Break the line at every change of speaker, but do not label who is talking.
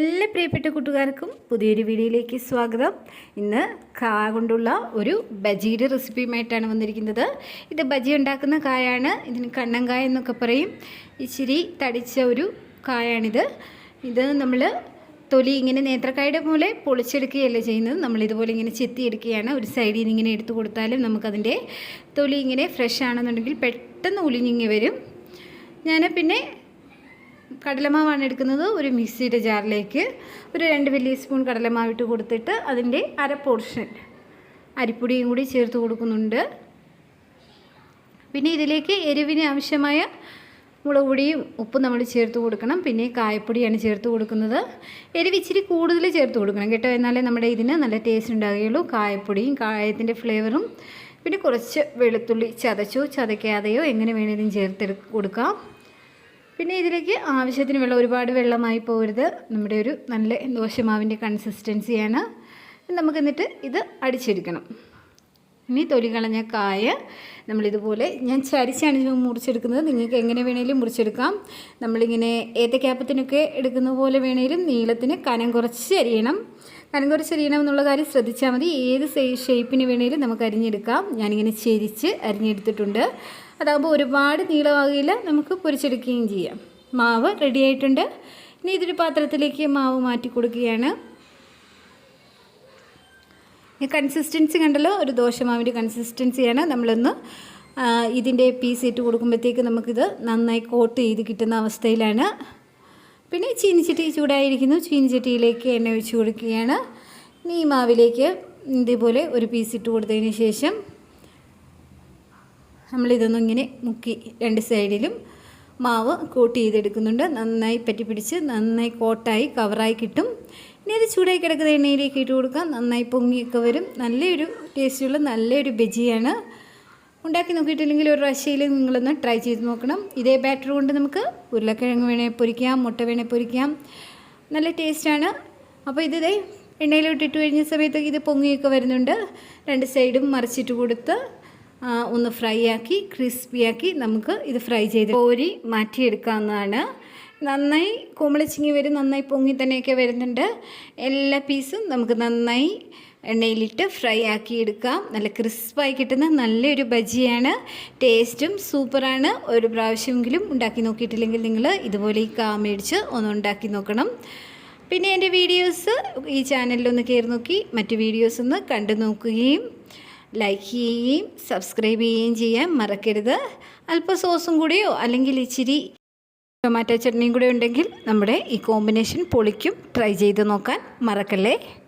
എല്ലാ പ്രിയപ്പെട്ട കൂട്ടുകാർക്കും പുതിയൊരു വീഡിയോയിലേക്ക് സ്വാഗതം. ഇന്ന് കാ കൊണ്ടുള്ള ഒരു ബജിയുടെ റെസിപ്പിയുമായിട്ടാണ് വന്നിരിക്കുന്നത്. ഇത് ബജി ഉണ്ടാക്കുന്ന കായാണ്. ഇതിന് കണ്ണങ്കായ എന്നൊക്കെ പറയും. ഇച്ചിരി തടിച്ച ഒരു കായാണിത്. ഇത് നമ്മൾ തൊലി ഇങ്ങനെ നേത്രക്കായുടെ പോലെ പൊളിച്ചെടുക്കുകയല്ല ചെയ്യുന്നത്? നമ്മൾ ഇതുപോലെ ഇങ്ങനെ ചെത്തിയെടുക്കുകയാണ്. ഒരു സൈഡിൽ നിന്ന് ഇങ്ങനെ എടുത്തു കൊടുത്താലും നമുക്കതിന്റെ തൊലി ഇങ്ങനെ ഫ്രഷ് ആണെന്നുണ്ടെങ്കിൽ പെട്ടെന്ന് ഉലിഞ്ഞിങ്ങി വരും. ഞാൻ പിന്നെ കടലമാവാണ് എടുക്കുന്നത് ഒരു മിക്സിയുടെ ജാറിലേക്ക്. ഒരു രണ്ട് വലിയ സ്പൂൺ കടലമാവ് ഇട്ട് കൊടുത്തിട്ട് അതിന്റെ അര പോർഷൻ അരിപ്പൊടിയും കൂടി ചേർത്ത് കൊടുക്കുന്നുണ്ട്. പിന്നെ ഇതിലേക്ക് എരിവിന് ആവശ്യമായ മുളക് പൊടിയും ഉപ്പും നമ്മൾ ചേർത്ത് കൊടുക്കണം. പിന്നെ കായപ്പൊടിയാണ് ചേർത്ത് കൊടുക്കുന്നത്. എരിവ് ഇച്ചിരി കൂടുതൽ ചേർത്ത് കൊടുക്കണം കേട്ടോ. എന്നാലേ നമ്മുടെ ഇതിന് നല്ല ടേസ്റ്റ് ഉണ്ടാകുകയുള്ളൂ കായപ്പൊടിയും കായത്തിന്റെ ഫ്ലേവറും പിന്നെ കുറച്ച് വെളുത്തുള്ളി ചതച്ചോ ചതയ്ക്കാതെയോ എങ്ങനെ വേണേലും ചേർത്തെടു കൊടുക്കാം. പിന്നെ ഇതിലേക്ക് ആവശ്യത്തിന് വെള്ളം ഒരുപാട് വെള്ളമായി പോകരുത് നമ്മുടെ ഒരു നല്ല ദോശമാവിന്റെ കൺസിസ്റ്റൻസിയാണ്. നമുക്ക് എന്നിട്ട് ഇത് അടിച്ചെടുക്കണം. ഇനി തൊലി കളഞ്ഞ കായ നമ്മളിതുപോലെ ഞാൻ ചരിച്ചാണ് മുറിച്ചെടുക്കുന്നത്. നിങ്ങൾക്ക് എങ്ങനെ വേണേലും മുറിച്ചെടുക്കാം. നമ്മളിങ്ങനെ ഏത്തക്കാപ്പത്തിനൊക്കെ എടുക്കുന്ന പോലെ വേണേലും നീളത്തിന് കനം കുറച്ച് അരിയണം. കനം കുറച്ച് അരിയണം എന്നുള്ള കാര്യം ശ്രദ്ധിച്ചാൽ മതി. ഏത് ഷേപ്പിന് വേണേലും നമുക്ക് അരിഞ്ഞെടുക്കാം. ഞാനിങ്ങനെ ചരിച്ച് അരിഞ്ഞെടുത്തിട്ടുണ്ട്. അതാകുമ്പോൾ ഒരുപാട് നീളമാകില്ല നമുക്ക് പൊരിച്ചെടുക്കുകയും ചെയ്യാം. മാവ് റെഡിയായിട്ടുണ്ട് ഇനി ഇതൊരു പാത്രത്തിലേക്ക് മാവ് മാറ്റി കൊടുക്കുകയാണ്. കൺസിസ്റ്റൻസി കണ്ടല്ലോ ഒരു ദോശമാവിന്റെ കൺസിസ്റ്റൻസിയാണ് നമ്മളൊന്ന് ഇതിന്റെ പീസ് ഇട്ട് കൊടുക്കുമ്പോഴത്തേക്ക് നമുക്കിത് നന്നായി കോട്ട് ചെയ്ത് കിട്ടുന്ന അവസ്ഥയിലാണ്. പിന്നെ ചീനിച്ചട്ടി ചൂടായിരിക്കുന്നു. ചീനിച്ചട്ടിയിലേക്ക് എണ്ണ ഒഴിച്ച് കൊടുക്കുകയാണ്. ഇനി ഈ മാവിലേക്ക് ഇതേപോലെ ഒരു പീസ് ഇട്ട് കൊടുത്തതിന് ശേഷം നമ്മളിതൊന്നും ഇങ്ങനെ മുക്കി രണ്ട് സൈഡിലും മാവ് കോട്ട് ചെയ്തെടുക്കുന്നുണ്ട്. നന്നായി പറ്റി പിടിച്ച് നന്നായി കോട്ടായി കവറായി കിട്ടും. ഇനി അത് ചൂടായി കിടക്കുന്ന എണ്ണയിലേക്ക് ഇട്ട് കൊടുക്കാം. നന്നായി പൊങ്ങിയൊക്കെ വരും. നല്ലൊരു ടേസ്റ്റുള്ള നല്ലൊരു ബജിയാണ്. ഉണ്ടാക്കി നോക്കിയിട്ടില്ലെങ്കിൽ ഒരു പ്രാവശ്യയിൽ നിങ്ങളൊന്ന് ട്രൈ ചെയ്ത് നോക്കണം. ഇതേ ബാറ്റർ കൊണ്ട് നമുക്ക് ഉരുളക്കിഴങ്ങ് വേണേ പൊരിക്കാം മുട്ട വേണേ പൊരിക്കാം. നല്ല ടേസ്റ്റാണ്. അപ്പോൾ ഇത് എണ്ണയിലോട്ടിട്ട് കഴിഞ്ഞ സമയത്ത് ഇത് പൊങ്ങിയൊക്കെ വരുന്നുണ്ട്. രണ്ട് സൈഡും മറിച്ചിട്ട് കൊടുത്ത് ഒന്ന് ഫ്രൈ ആക്കി ക്രിസ്പിയാക്കി നമുക്ക് ഇത് ഫ്രൈ ചെയ്ത് കോരി മാറ്റിയെടുക്കാവുന്നതാണ്. നന്നായി കുമ്പളച്ചിങ്ങി വരും നന്നായി പൊങ്ങി തന്നെയൊക്കെ വരുന്നുണ്ട്. എല്ലാ പീസും നമുക്ക് നന്നായി എണ്ണയിലിട്ട് ഫ്രൈ ആക്കിയെടുക്കാം നല്ല ക്രിസ്പായി കിട്ടുന്ന നല്ലൊരു ബജിയാണ്. ടേസ്റ്റും സൂപ്പറാണ് ഒരു പ്രാവശ്യമെങ്കിലും ഉണ്ടാക്കി നോക്കിയിട്ടില്ലെങ്കിൽ നിങ്ങൾ ഇതുപോലെ ഈ കാ മേടിച്ച് ഒന്ന് ഉണ്ടാക്കി നോക്കണം. പിന്നെ എന്റെ വീഡിയോസ് ഈ ചാനലിലൊന്ന് കയറി നോക്കി മറ്റ് വീഡിയോസ് ഒന്ന് കണ്ടു നോക്കുകയും ലൈക്ക് ചെയ്യുകയും സബ്സ്ക്രൈബ് ചെയ്യുകയും ചെയ്യാൻ മറക്കരുത്. അല്പം സോസും കൂടിയോ അല്ലെങ്കിൽ ഇച്ചിരി ടൊമാറ്റോ ചട്നിയും കൂടെ ഉണ്ടെങ്കിൽ നമ്മുടെ ഈ കോമ്പിനേഷൻ പൊളിക്കും. ട്രൈ ചെയ്ത് നോക്കാൻ മറക്കല്ലേ?